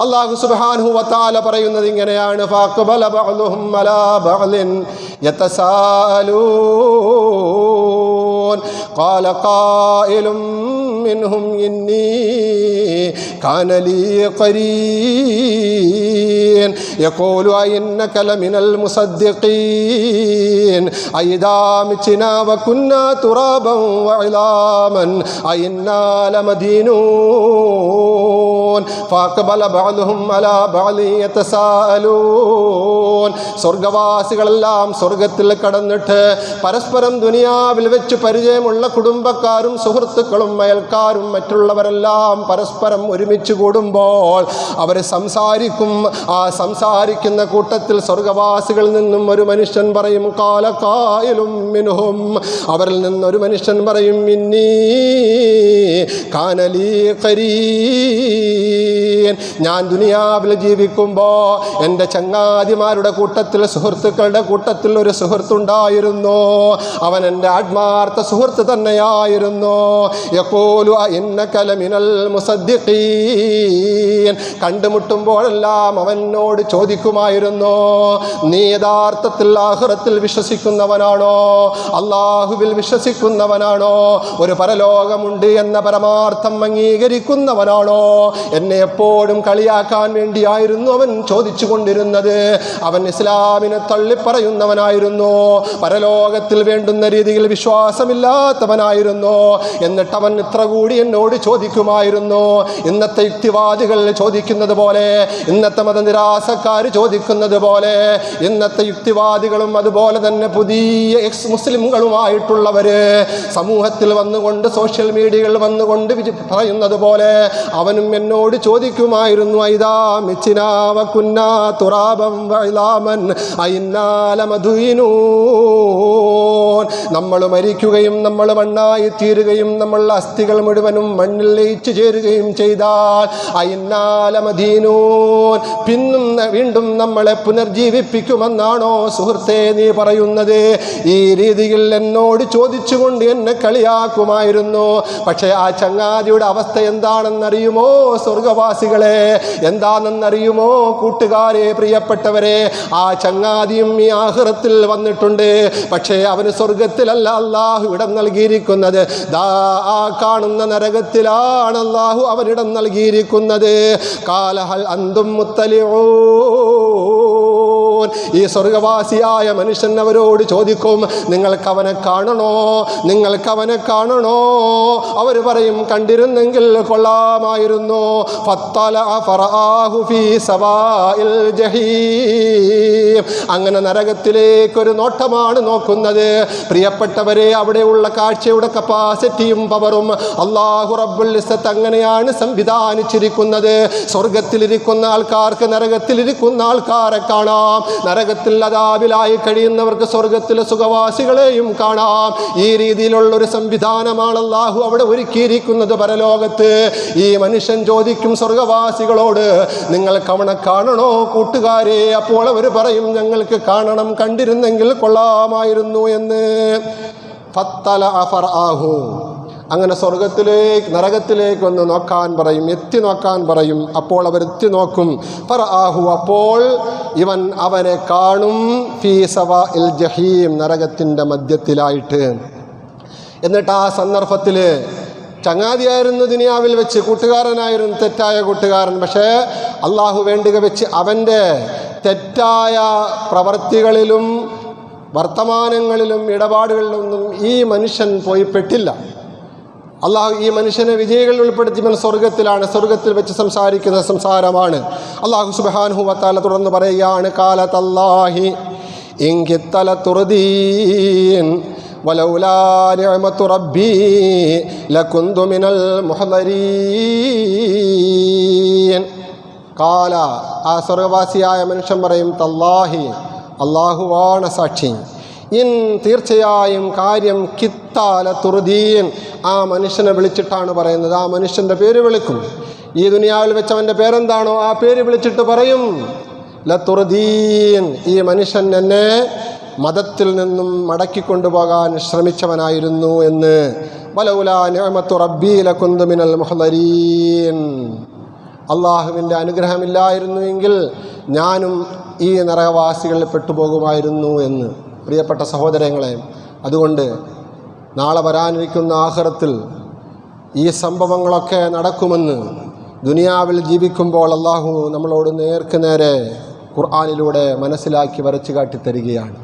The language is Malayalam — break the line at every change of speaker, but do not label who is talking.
അള്ളാഹു സുബ്ഹാനഹു വതആല പറയുന്നത് ഇങ്ങനെയാണ് ഫാഖബല ബഅ്ലുഹും അലാ ബഅ്ലിൻ യതസാലൂൻ قال قائل منهم إني كان لي قرين يقول أئنك لمن المصدقين أئذا متنا وكنا ترابا وعظاما أئنا لمدينون فأقبل بعضهم على بعض يتساءلون സ്വർഗവാസികളെല്ലാം സ്വർഗത്തിൽ കടന്നിട്ട് പരസ്പരം ദുനിയാവിൽ വെച്ച് പരിചയമുള്ള കുടുംബക്കാരും സുഹൃത്തുക്കളും അയൽക്കാരും മറ്റുള്ളവരെല്ലാം പരസ്പരം ഒരുമിച്ച് കൂടുമ്പോൾ അവർ സംസാരിക്കും ആ സംസാരിക്കുന്ന കൂട്ടത്തിൽ സ്വർഗവാസികളിൽ നിന്നും ഒരു മനുഷ്യൻ പറയും കാലക്കായലും മിനുഹും. അവരിൽ നിന്നൊരു മനുഷ്യൻ പറയും മിന്നീ കാനലീ കരീൻ ഞാൻ ദുനിയാവിൽ ജീവിക്കുമ്പോൾ എന്റെ ചങ്ങാതിമാരുടെ കൂട്ടത്തിൽ സുഹൃത്തുക്കളുടെ കൂട്ടത്തിൽ ഒരു സുഹൃത്തുണ്ടായിരുന്നു. അവൻ എന്റെ ആത്മാർത്ഥ സുഹൃത്ത് തന്നെയായിരുന്നു. യക്കോലു എന്ന കലമിനൽ മുസദ്ദിഖീൻ. കണ്ടുമുട്ടുമ്പോഴെല്ലാം അവനോട് ചോദിക്കുമായിരുന്നു. നീ യഥാർത്ഥത്തിൽ ആഹ്റത്തിൽ വിശ്വസിക്കുന്നവനാണോ? അള്ളാഹുവിൽ വിശ്വസിക്കുന്നവനാണോ? ഒരു പരലോകമുണ്ട് എന്ന പരമാർത്ഥം അംഗീകരിക്കുന്നവനാണോ? എന്നെ എപ്പോഴും കളിയാക്കാൻ വേണ്ടിയായിരുന്നു അവൻ ചോദിച്ചു കൊണ്ടിരുന്നത് അവൻ ഇസ്ലാമിനെ തള്ളിപ്പറയുന്നവനായിരുന്നു. പരലോകത്തിൽ വേണ്ടുന്ന രീതിയിൽ വിശ്വാസമില്ലാത്തവനായിരുന്നു. എന്നിട്ട് അവൻ ഇത്ര കൂടി എന്നോട് ചോദിക്കുമായിരുന്നു. ഇന്നത്തെ യുക്തിവാദികൾ ചോദിക്കുന്നത് പോലെ ഇന്നത്തെ മതനിരാസക്കാർ ചോദിക്കുന്നത് പോലെ ഇന്നത്തെ യുക്തിവാദികളും അതുപോലെ തന്നെ പുതിയ എക്സ് മുസ്ലിമുകളുമായിട്ടുള്ളവര് സമൂഹത്തിൽ വന്നുകൊണ്ട് സോഷ്യൽ മീഡിയയിൽ വന്നുകൊണ്ട് പറയുന്നത് പോലെ അവനും എന്നോട് ചോദിക്കുമായിരുന്നു ഐതാ മിച്ചിനാവ കുന്നാ തുറാബം വൈലാമൻ നമ്മൾ മരിക്കുകയും നമ്മൾ മണ്ണായി തീരുകയും നമ്മൾ അസ്ഥികൾ മുഴുവനും മണ്ണിൽ ലയിച്ചു ചേരുകയും ചെയ്താൽ അയിന്നാലമധീനൂൻ പിന്നും ന- വീണ്ടും നമ്മളെ പുനർജീവിപ്പിക്കുമെന്നാണോ സുഹൃത്തെ നീ പറയുന്നത്? ഈ രീതിയിൽ എന്നോട് ചോദിച്ചുകൊണ്ട് എന്നെ കളിയാക്കുമായിരുന്നു. പക്ഷേ ആ ചങ്ങാതിയുടെ അവസ്ഥ എന്താണെന്നറിയുമോ സ്വർഗവാസികളെ? എന്താണെന്നറിയുമോ കൂട്ടുകാരെ പ്രിയപ്പെട്ടവരെ? ആ ചങ്ങാതിയും ഈ ആഹ്റത്തിൽ വന്നിട്ടുണ്ട്. പക്ഷേ അവന് സ്വർഗത്തിലല്ല അള്ളാഹു ഇടം നൽകിയിരിക്കുന്നത്. ദാ ആ കാണുന്ന നരകത്തിലാണ് അള്ളാഹു അവനിടം നൽകിയിരിക്കുന്നത്. കാലഹൽ അന്തും മുത്തലിഊൻ oh. ഈ സ്വർഗവാസിയായ മനുഷ്യൻ അവരോട് ചോദിക്കും നിങ്ങൾക്ക് അവനെ കാണണോ? നിങ്ങൾക്ക് അവനെ കാണണോ? അവർ പറയും കണ്ടിരുന്നെങ്കിൽ കൊള്ളാമായിരുന്നു. അങ്ങനെ നരകത്തിലേക്കൊരു നോട്ടമാണ് നോക്കുന്നത്. പ്രിയപ്പെട്ടവരെ അവിടെയുള്ള കാഴ്ചയുടെ കപ്പാസിറ്റിയും പവറും അള്ളാഹു റബ്ബുൽ അങ്ങനെയാണ് സംവിധാനിച്ചിരിക്കുന്നത്. സ്വർഗത്തിലിരിക്കുന്ന ആൾക്കാർക്ക് നരകത്തിലിരിക്കുന്ന ആൾക്കാരെ കാണാം. നരകത്തിൽ അതാവിലായി കഴിയുന്നവർക്ക് സ്വർഗത്തിലെ സുഖവാസികളെയും കാണാം. ഈ രീതിയിലുള്ള ഒരു സംവിധാനമാണ് അള്ളാഹു അവിടെ ഒരുക്കിയിരിക്കുന്നത് പരലോകത്ത്. ഈ മനുഷ്യൻ ചോദിക്കും സ്വർഗവാസികളോട് നിങ്ങൾ കവണ കാണണോ കൂട്ടുകാരെ? അപ്പോൾ അവർ പറയും ഞങ്ങൾക്ക് കാണണം കണ്ടിരുന്നെങ്കിൽ കൊള്ളാമായിരുന്നു എന്ന്. ഫത്തല അഫർ ആഹു. അങ്ങനെ സ്വർഗത്തിലേക്ക് നരകത്തിലേക്ക് ഒന്ന് നോക്കാൻ പറയും എത്തി നോക്കാൻ പറയും. അപ്പോൾ അവർ എത്തി നോക്കും. പറ ആഹു അപ്പോൾ ഇവൻ അവനെ കാണും. ഫീസവ ഇൽ ജഹീം നരകത്തിന്റെ മധ്യത്തിലായിട്ട്. എന്നിട്ട് ആ സന്ദർഭത്തിൽ ചങ്ങാതിയായിരുന്നു ദുനിയാവിൽ വെച്ച് കൂട്ടുകാരനായിരുന്നു തെറ്റായ കൂട്ടുകാരൻ. പക്ഷേ അള്ളാഹു വേണ്ടുക വെച്ച് അവന്റെ തെറ്റായ പ്രവർത്തികളിലും വർത്തമാനങ്ങളിലും ഇടപാടുകളിലൊന്നും ഈ മനുഷ്യൻ പോയി പെട്ടില്ല അള്ളാഹു ഈ മനുഷ്യനെ വിജയികളിൽ ഉൾപ്പെടുത്തിയവൻ സ്വർഗത്തിലാണ് സ്വർഗത്തിൽ വെച്ച് സംസാരിക്കുന്ന സംസാരമാണ് അള്ളാഹു സുബാൻഹു വത്താല തുടർന്ന് പറയുകയാണ് കാലത്തല്ലാഹി ഇങ്കിത്തല തുറദീൻ ولولا نعمة ربي لكنت من المحضرين കാല ആ സ്വർഗവാസിയായ മനുഷ്യൻ പറയും തല്ലാഹി അള്ളാഹുവാണ് സാക്ഷി ഇൻ തീർച്ചയായും കാര്യം കിത്താല തുറുദീൻ ആ മനുഷ്യനെ വിളിച്ചിട്ടാണ് പറയുന്നത്. ആ മനുഷ്യന്റെ പേര് വിളിക്കും. ഈ ദുനിയാവിൽ വെച്ച് അവന്റെ പേരെന്താണോ ആ പേര് വിളിച്ചിട്ട് പറയും. ലത്തുറുദീൻ ഈ മനുഷ്യൻ എന്നെ മതത്തിൽ നിന്നും മടക്കിക്കൊണ്ടുപോകാൻ ശ്രമിച്ചവനായിരുന്നു എന്ന്. വലൗല നിഅമത്തു റബ്ബി ലകുന്തു മിനൽ മുഹ്ദരീൻ അള്ളാഹുവിന്റെ അനുഗ്രഹമില്ലായിരുന്നുവെങ്കിൽ ഞാനും ഈ നരകവാസികളിൽ പെട്ടുപോകുമായിരുന്നു എന്ന്. പ്രിയപ്പെട്ട സഹോദരങ്ങളെ അതുകൊണ്ട് നാളെ വരാനിരിക്കുന്ന ആഹ്റത്തിൽ ഈ സംഭവങ്ങളൊക്കെ നടക്കുമെന്ന് ദുനിയാവിൽ ജീവിക്കുമ്പോൾ അള്ളാഹു നമ്മളോട് നേർക്ക് നേരെ ഖുർആാനിലൂടെ മനസ്സിലാക്കി വരച്ചു കാട്ടി തരികയാണ്